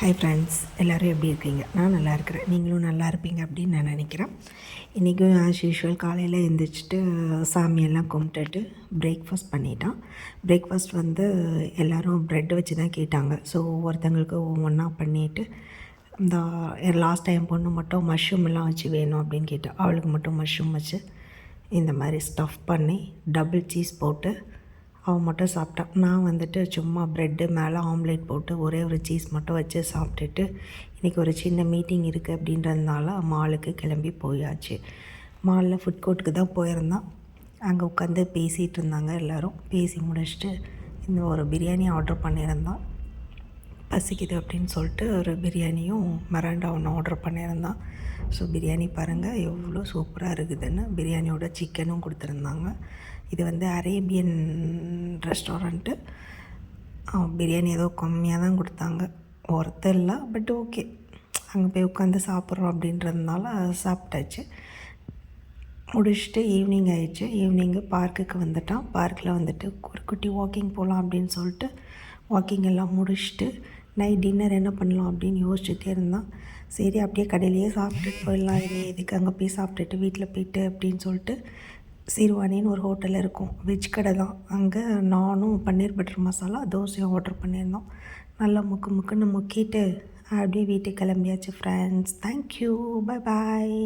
Hi friends எல்லோரும் எப்படி இருக்கீங்க? நான் நல்லா இருக்கிறேன். நீங்களும் நல்லா இருப்பீங்க அப்படின்னு நான் நினைக்கிறேன். இன்றைக்கும் ஆஸ் யூஷுவல் காலையில் எழுந்திரிச்சிட்டு சாமியெல்லாம் கும்பிட்டுட்டு பிரேக்ஃபாஸ்ட் பண்ணிட்டான் பிரேக்ஃபாஸ்ட் வந்து எல்லோரும் ப்ரெட் வச்சு தான் கேட்டாங்க. ஸோ ஒவ்வொருத்தங்களுக்கு ஒவ்வொன்றா பண்ணிவிட்டு இந்த லாஸ்ட் டைம் பொண்ணு மட்டும் மஷ்ரூம் எல்லாம் வச்சு வேணும் அப்படின்னு கேட்டா அவளுக்கு மட்டும் மஷ்ரூம் வச்சு இந்த மாதிரி ஸ்டஃப் பண்ணி டபுள் சீஸ் போட்டு அவன் மட்டும் சாப்பிட்டான் நான் வந்துட்டு சும்மா ப்ரெட்டு மேலே ஆம்லேட் போட்டு ஒரே ஒரு சீஸ் மட்டும் வச்சு சாப்பிட்டுட்டு இன்றைக்கி ஒரு சின்ன மீட்டிங் இருக்குது அப்படின்றதுனால மாலுக்கு கிளம்பி போயாச்சு. மாலில் ஃபுட் கோர்ட்டுக்கு தான் போயிருந்தான் அங்கே உட்காந்து பேசிகிட்டு இருந்தாங்க எல்லோரும். பேசி முடிச்சுட்டு இந்த ஒரு பிரியாணி ஆர்டர் பண்ணியிருந்தான் பசிக்குது அப்படின்னு சொல்லிட்டு ஒரு பிரியாணியும் மராண்டா ஒன்று ஆர்டர் பண்ணியிருந்தான். ஸோ பிரியாணி பாருங்கள் எவ்வளோ சூப்பராக இருக்குதுன்னு. பிரியாணியோட சிக்கனும் கொடுத்துருந்தாங்க. இது வந்து அரேபியன் ரெஸ்டாரண்ட்டு பிரியாணி ஏதோ கம்மியாக தான் கொடுத்தாங்க. ஒருத்தர் இல்லை பட் ஓகே அங்கே போய் உட்காந்து சாப்பிட்றோம் அப்படின்றதுனால சாப்பிட்டாச்சு. முடிச்சுட்டு ஈவினிங் ஆயிடுச்சு. ஈவினிங்கு பார்க்குக்கு வந்துட்டான். பார்க்கில் வந்துட்டு ஒரு குட்டி வாக்கிங் போகலாம் அப்படின்னு சொல்லிட்டு வாக்கிங் எல்லாம் முடிச்சுட்டு நைட் டின்னர் என்ன பண்ணலாம் அப்படின்னு யோசிச்சுட்டே இருந்தான். சரி அப்படியே கடையிலேயே சாப்பிட்டுட்டு போயிடலாம். இது எதுக்கு அங்கே போய் சாப்பிட்டுட்டு வீட்டில் போயிட்டு அப்படின்னு சொல்லிட்டு சிறுவானின்னு ஒரு ஹோட்டல் இருக்கும். வெஜ் கடை தான். அங்கே நானும் பன்னீர் பட்டர் மசாலா தோசையும் ஆர்டர் பண்ணியிருந்தோம். நல்லா முக்கு முக்குன்னு முக்கிட்டு அப்படியே வீட்டுக்கு கிளம்பியாச்சு ஃப்ரெண்ட்ஸ் தேங்க்யூ பை பாய்